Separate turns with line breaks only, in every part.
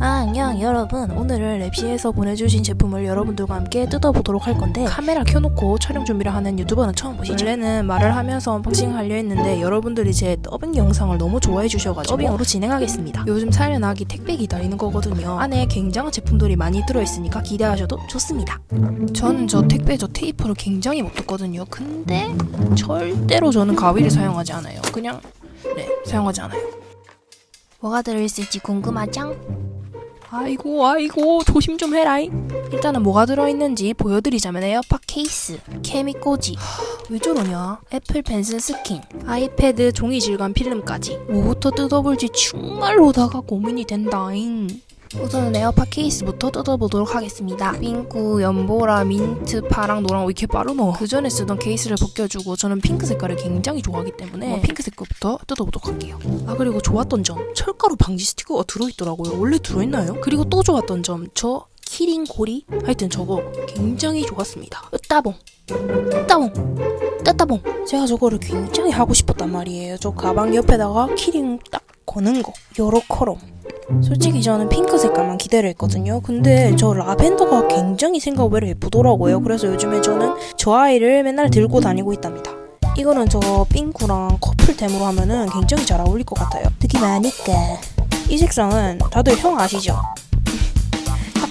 아, 안녕 여러분. 오늘은 랩시에서 보내주신 제품을 여러분들과 함께 뜯어보도록 할 건데 카메라 켜놓고 촬영 준비를 하는 유튜버는 처음 보시죠? 원래는 말을 하면서 언박싱 하려 했는데 여러분들이 제 더빙 영상을 너무 좋아해 주셔가지고 더빙으로 진행하겠습니다. 요즘 살려나기 택배 기다리는 거거든요. 안에 굉장한 제품들이 많이 들어있으니까 기대하셔도 좋습니다. 저는 저 택배 저 테이프를 굉장히 못 뜯거든요. 근데 절대로 저는 가위를 사용하지 않아요. 그냥 네 사용하지 않아요. 뭐가 들어있을지 궁금하죠? 아이고 아이고 조심 좀 해라이 일단은 뭐가 들어있는지 보여드리자면 에어팟 케이스 케미코지 왜 저러냐? 애플 펜슬 스킨 아이패드 종이 질감 필름까지. 뭐부터 뜯어볼지 정말로다가 고민이 된다잉 우선은 에어팟 케이스부터 뜯어보도록 하겠습니다. 핑크, 연보라, 민트, 파랑, 노랑 왜 이렇게 빠르노? 그 전에 쓰던 케이스를 벗겨주고 저는 핑크 색깔을 굉장히 좋아하기 때문에 어, 핑크색 거부터 뜯어보도록 할게요. 아 그리고 좋았던 점 철가루 방지 스티커가 들어있더라고요. 원래 들어있나요? 그리고 또 좋았던 점저 키링 고리 하여튼 저거 굉장히 좋았습니다. 으따봉 따봉 따따봉 제가 저거를 굉장히 하고 싶었단 말이에요. 저 가방 옆에다가 키링 딱 거는 거 요렇게로 솔직히 저는 핑크 색깔만 기대를 했거든요. 근데 저 라벤더가 굉장히 생각외로 예쁘더라고요. 그래서 요즘에 저는 저 아이를 맨날 들고 다니고 있답니다. 이거는 저 핑크랑 커플템으로 하면은 굉장히 잘 어울릴 것 같아요. 특히 나니까 이 색상은 다들 형 아시죠?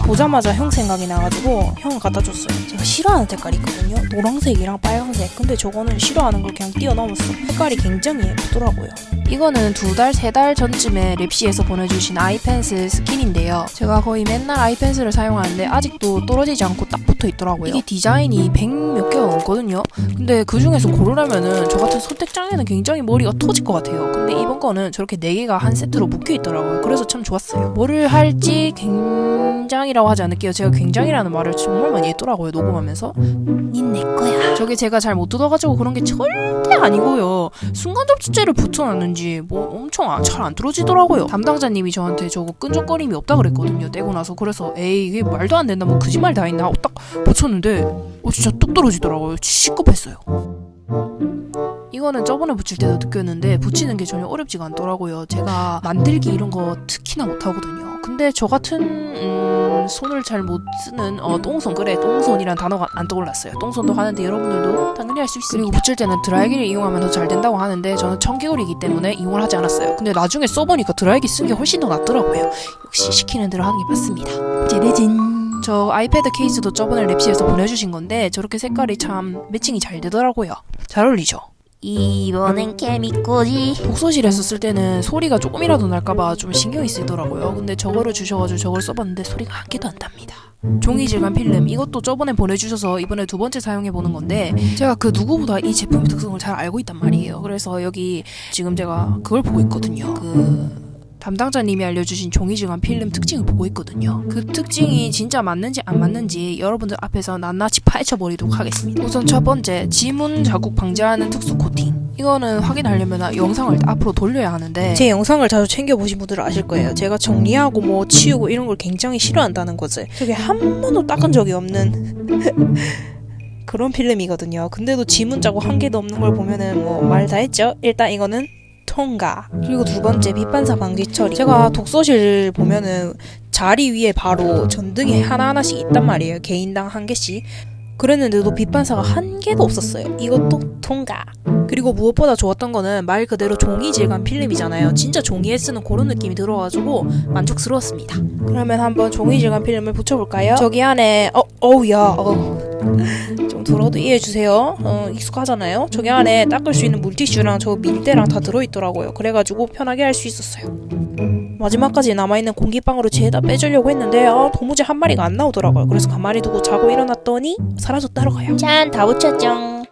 딱 보자마자 형 생각이 나가지고 형을 갖다 줬어요. 제가 싫어하는 색깔이 있거든요. 노란색이랑 빨간색. 근데 저거는 싫어하는 걸 그냥 뛰어넘었어. 색깔이 굉장히 예쁘더라고요. 이거는 두 달, 세 달 전쯤에 랩시에서 보내주신 아이펜슬 스킨인데요. 제가 거의 맨날 아이펜슬을 사용하는데 아직도 떨어지지 않고 딱 붙어 있더라고요. 이게 디자인이 100 몇 개가 넘거든요. 근데 그 중에서 고르려면은 저 같은 선택장에는 굉장히 머리가 터질 것 같아요. 근데 이번 거는 저렇게 네 개가 한 세트로 묶여 있더라고요. 그래서 참 좋았어요. 뭐를 할지 굉장 이라고 하지 않을게요. 제가 굉장이라는 말을 정말 많이 했더라고요. 녹음하면서. 닌 내 거야. 저게 제가 잘 못 뜯어가지고 그런 게 절대 아니고요. 순간 접착제를 붙여놨는지 뭐 엄청 잘안 뚫어지더라고요. 담당자님이 저한테 저거 끈적거림이 없다 그랬거든요. 떼고 나서 그래서 에이 이게 말도 안 된다 뭐 거짓말 다 하고 딱 붙였는데 어 진짜 뚝 떨어지더라고요. 시급했어요. 이거는 저번에 붙일 때도 느꼈는데 붙이는 게 전혀 어렵지가 않더라고요. 제가 만들기 이런 거 특히나 못하거든요. 근데 저 같은 음, 손을 잘 못 쓰는 어, 똥손 그래 똥손이란 단어가 안 떠올랐어요. 똥손도 하는데 여러분들도 당연히 할 수 있습니다. 그리고 붙일 때는 드라이기를 이용하면 더 잘 된다고 하는데 저는 청개구리이기 때문에 이용을 하지 않았어요. 근데 나중에 써보니까 드라이기 쓴게 훨씬 더 낫더라고요. 역시 시키는 대로 하는 게 맞습니다. 제레진. 저 아이패드 케이스도 저번에 랩시에서 보내주신 건데 저렇게 색깔이 참 매칭이 잘 되더라고요. 잘 어울리죠?
이번엔 케미코지
독서실에서 쓸 때는 소리가 조금이라도 날까봐 좀 신경이 쓰이더라고요. 근데 저거를 주셔가지고 저걸 써봤는데 소리가 한 개도 안 납니다. 종이 질감 필름 이것도 저번에 보내주셔서 이번에 두 번째 사용해 보는 건데 제가 그 누구보다 이 제품의 특성을 잘 알고 있단 말이에요. 그래서 여기 지금 제가 그걸 보고 있거든요. 그 담당자님이 알려주신 종이질감 필름 특징을 보고 있거든요. 그 특징이 진짜 맞는지 안 맞는지 여러분들 앞에서 낱낱이 파헤쳐 버리도록 하겠습니다. 우선 첫 번째, 지문 자국 방지하는 특수 코팅. 이거는 확인하려면 영상을 앞으로 돌려야 하는데 제 영상을 자주 챙겨 보신 분들은 아실 거예요. 제가 정리하고 뭐 치우고 이런 걸 굉장히 싫어한다는 거지. 저게 한 번도 닦은 적이 없는 그런 필름이거든요. 근데도 지문 자국 한 개도 없는 걸 보면은 뭐 말 다 했죠? 일단 이거는 통과. 그리고 두 번째 빛반사 방지 처리. 제가 독서실 보면은 자리 위에 바로 전등이 하나하나씩 있단 말이에요. 개인당 한 개씩. 그랬는데도 빛반사가 한 개도 없었어요. 이것도 통과. 그리고 무엇보다 좋았던 거는 말 그대로 종이 질감 필름이잖아요. 진짜 종이에 쓰는 그런 느낌이 들어가지고 만족스러웠습니다. 그러면 한번 종이 질감 필름을 붙여볼까요? 저기 안에 어 어우야 어. 좀 들어도 이해해 주세요. 어, 익숙하잖아요. 저기 안에 닦을 수 있는 물티슈랑 저 밀대랑 다 들어있더라고요. 그래가지고 편하게 할 수 있었어요. 마지막까지 남아있는 공기방으로 죄다 빼주려고 했는데 아, 도무지 한 마리가 안 나오더라고요. 그래서 가만히 두고 자고 일어났더니 사라졌다라고요.
짠 다 붙였죠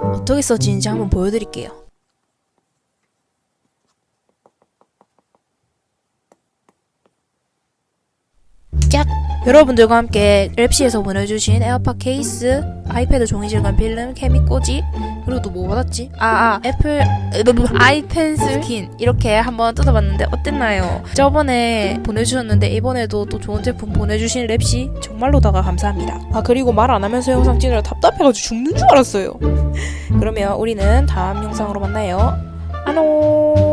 어떻게 써지는지 한번 보여드릴게요.
짝
여러분들과 함께 랩시에서 보내주신 에어팟 케이스, 아이패드 종이질감 필름, 케미꼬지, 그리고 또 뭐 받았지? 아, 아 애플 아이펜슬 스킨 이렇게 한번 뜯어봤는데 어땠나요? 저번에 보내주셨는데 이번에도 또 좋은 제품 보내주신 랩시 정말로다가 감사합니다. 아 그리고 말 안 하면서 영상 찍느라 답답해가지고 죽는 줄 알았어요. 그러면 우리는 다음 영상으로 만나요. 안녕. 찍